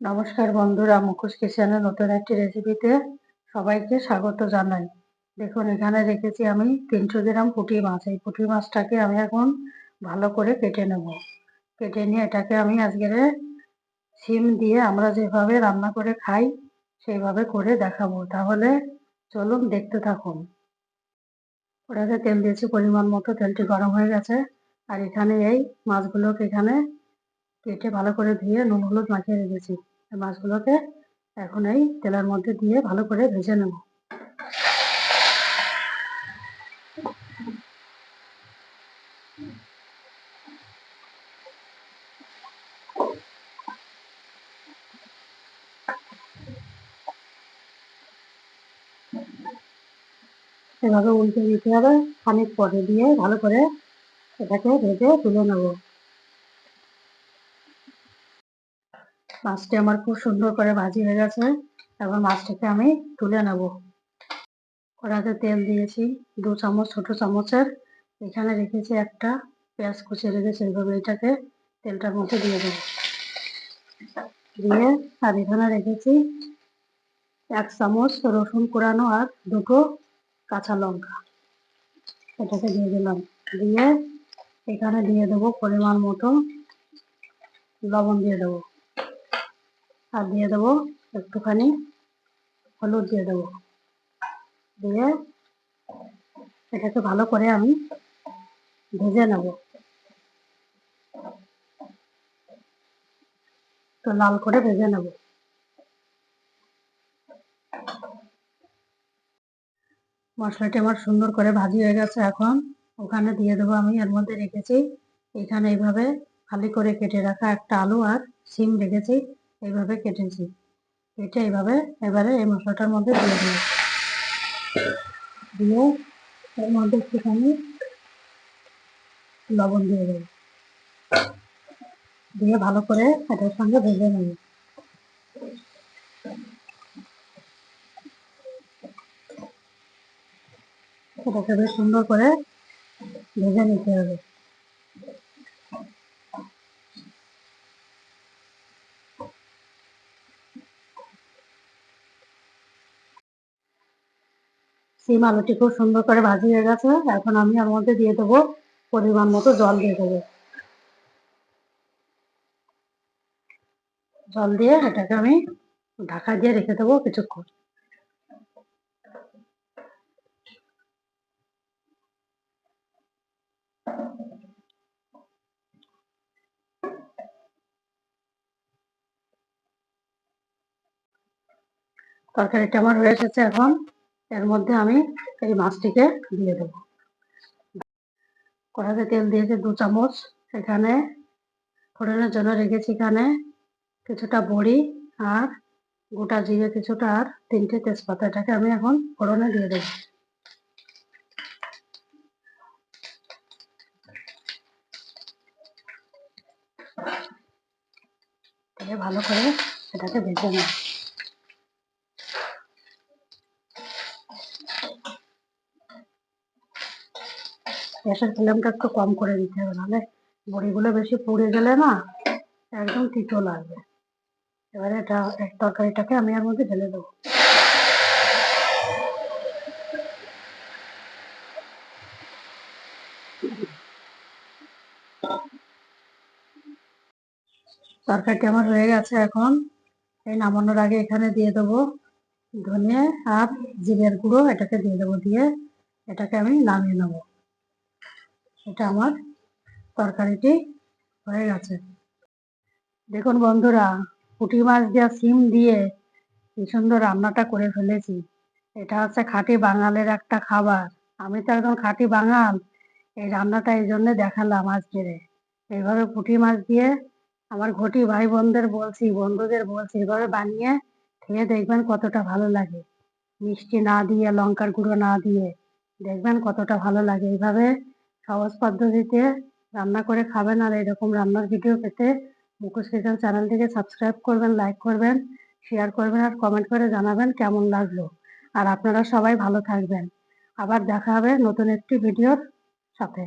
নমস্কার বন্ধুরা মুখোশ কিচেনের নতুন একটি রেসিপিতে সবাইকে স্বাগত জানাই। দেখুন, এখানে রেখেছি আমি তিনশো গ্রাম পুঁটি মাছ। এই পুঁটি মাছটাকে আমি এখন ভালো করে কেটে নেব। কেটে নিয়ে এটাকে আমি আজকের সিম দিয়ে আমরা যেভাবে রান্না করে খাই, সেইভাবে করে দেখাবো। তাহলে চলুন দেখতে থাকুন। ওটাতে তেল দিয়েছি পরিমাণ মতো, তেলটি গরম হয়ে গেছে। আর এখানে এই মাছগুলোকে এখানে কেটে ভালো করে ধুয়ে নুন হলুদ মাখিয়ে রেখেছি। মাছগুলোকে এখন এই তেলের মধ্যে দিয়ে ভালো করে ভেজে নেব। এভাবে উল্টে দিতে হবে। খানিক পরে দিয়ে ভালো করে এটাকে ভেজে তুলে নেব। মাছটি আমার খুব সুন্দর করে ভাজি হয়ে গেছে, এবার মাছটাকে আমি তুলে নেব। কড়াতে তেল দিয়েছি, দু চামচ, ছোট চামচের। এখানে রেখেছি একটা পেঁয়াজ কুচিয়ে রেখেছি এইভাবে এটাকে তেলটার মধ্যে দিয়ে দেবো। দিয়ে আর এখানে রেখেছি এক চামচ রসুন কোরানো আর দুটো কাঁচা লঙ্কা। এটাকে দিয়ে দিলাম। দিয়ে এখানে দিয়ে দেবো পরিমাণ মতো লবণ দিয়ে দেবো। আর দিয়ে দেবো একটুখানি হলুদ দিয়ে দেবো। দিয়ে এটাকে ভালো করে আমি ভেজে নেব। তো লাল করে ভেজে নেব। মশলাটি আমার সুন্দর করে ভাজি হয়ে গেছে এখন। ওখানে দিয়ে দেবো আমি, এর মধ্যে রেখেছি। এখানে এইভাবে খালি করে কেটে রাখা একটা আলু আর সিম রেখেছি। এইভাবে কেটেছি। কেটে এইভাবে এবারে এই মশলাটার মধ্যে দিয়ে দেবো দিয়ে এর মধ্যে একটুখানি লবণ দিয়ে দেবো দিয়ে ভালো করে এটার সঙ্গে ভেজে নেব। এটাকে বেশ সুন্দর করে ভেজে নিতে হবে। সিম আলুটি খুব সুন্দর করে ভাজি হয়ে গেছে। এখন আমি এর মধ্যে দিয়ে দেবো পরিমাণ মতো জল দিয়ে দেবো। জল দিয়ে এটাকে আমি ঢাকা দিয়ে রেখে দেবো কিছুক্ষণ। তরকারিটা আমার হয়ে এসেছে এখন। এর মধ্যে আমি এই মাছটিকে দিয়ে দেবো। কড়াতে তেল দিয়েছে দু চামচ। এখানে ফোড়নের জন্য রেখেছি এখানে কিছুটা বড়ি আর গোটা জিরে কিছুটা আর তিনটে তেজপাতা। এটাকে আমি এখন ফোড়নে দিয়ে দেবো। ভালো করে এটাকে ভেজে নেব। গ্যাসের ফ্লেমটা একটু কম করে দিতে হবে, নাহলে বড়িগুলো বেশি পুড়ে গেলে না একদম তিতো লাগবে। এবারে এটা তরকারিটাকে আমি এর মধ্যে ঢেলে দেবো। তরকারিটি আমার হয়ে গেছে এখন। এই নামানোর আগে এখানে দিয়ে দেবো ধনে আর জিরের গুঁড়ো, এটাকে দিয়ে দেবো দিয়ে। এটাকে আমি নামিয়ে নেব। এটা আমার তরকারিটি হয়ে গেছে। দেখুন বন্ধুরা, পুঁটি মাছ দিয়ে সিম দিয়ে কি সুন্দর রান্নাটা করে ফেলেছি। এটা হচ্ছে খাঁটি বাঙালের একটা খাবার। আমি তো একদম খাঁটি বাঙাল, এই রান্নাটা এই জন্য দেখালাম আজকে। এইভাবে পুঁটি মাছ দিয়ে আমার ঘটি ভাই বোনদের বলছি, বন্ধুদের বলছি এভাবে বানিয়ে খেয়ে দেখবেন কতটা ভালো লাগে। মিষ্টি না দিয়ে, লঙ্কার গুঁড়ো না দিয়ে দেখবেন কতটা ভালো লাগে। এইভাবে সহজ পদ্ধতিতে রান্না করে খাবেন আর এরকম রান্নার ভিডিও পেতে মুখোশ কিচেন চ্যানেলটিকে সাবস্ক্রাইব করবেন লাইক করবেন শেয়ার করবেন আর কমেন্ট করে জানাবেন কেমন লাগল। আর আপনারা সবাই ভালো থাকবেন। আবার দেখা হবে নতুন একটি ভিডিওর সাথে।